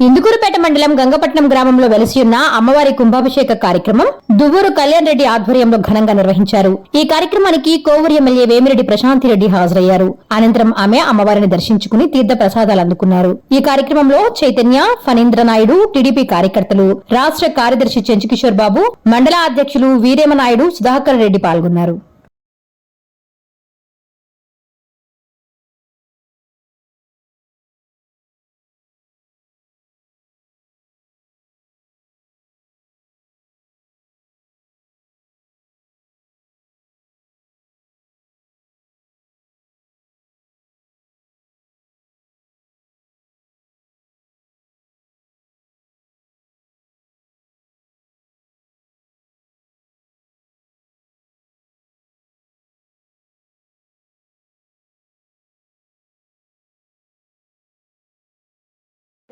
ఇందుకూరుపేట మండలం గంగపట్నం గ్రామంలో వెలసి ఉన్న అమ్మవారి కుంభాభిషేక కార్యక్రమం దువ్వూరు కళ్యాణ్ రెడ్డి ఆధ్వర్యంలో ఘనంగా నిర్వహించారు. ఈ కార్యక్రమానికి కోవూరు ఎమ్మెల్యే వేమిరెడ్డి ప్రశాంతి రెడ్డి హాజరయ్యారు. అనంతరం ఆమె అమ్మవారిని దర్శించుకుని తీర్థ ప్రసాదాలు అందుకున్నారు. ఈ కార్యక్రమంలో చైతన్య ఫణీంద్ర నాయుడు టీడీపీ కార్యకర్తలు రాష్ట్ర కార్యదర్శి చెంచుకిషోర్ బాబు మండల అధ్యక్షులు వీరేమనాయుడు సుధాకర్ రెడ్డి పాల్గొన్నారు.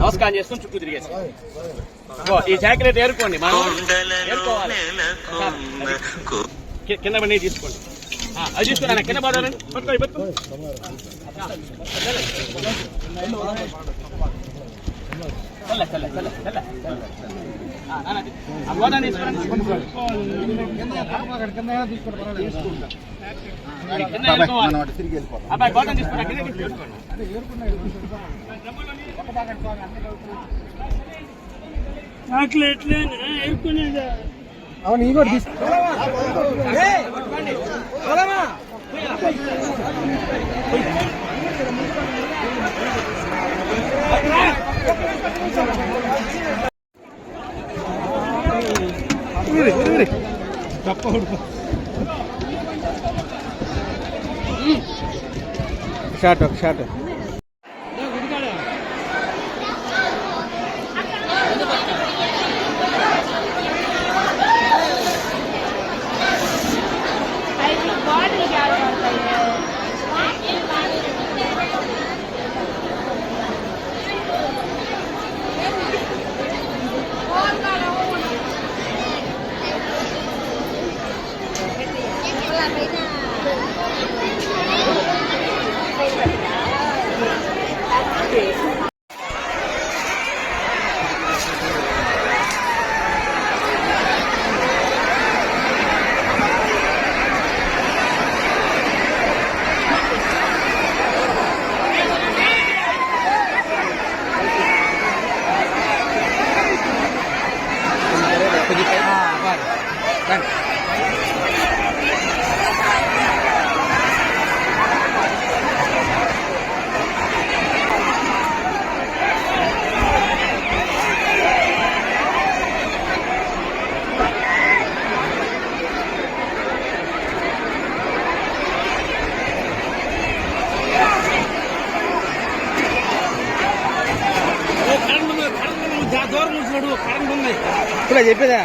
నమస్కారం చేసుకుని చుట్టూ తిరిగేసి. ఈ జాకెట్ ఏరుకోండి మనం ఏరుకోవాలి. కింద పడి తీసుకోండి. అది తీసుకున్నా కింద పడాలండి పట్టుకో పట్టుకో. చల్ల చల్ల చల్ల చల్ల. అబ్బాయి గోదాం తీసుకురా కింద తీసుకోండి చాక్లెట్లేనా అవును ఈ కూడా తీసుకో டப்பா கொடுப்போம் ஷார்ட் Kan. ఇప్పుడు చెప్పేదా?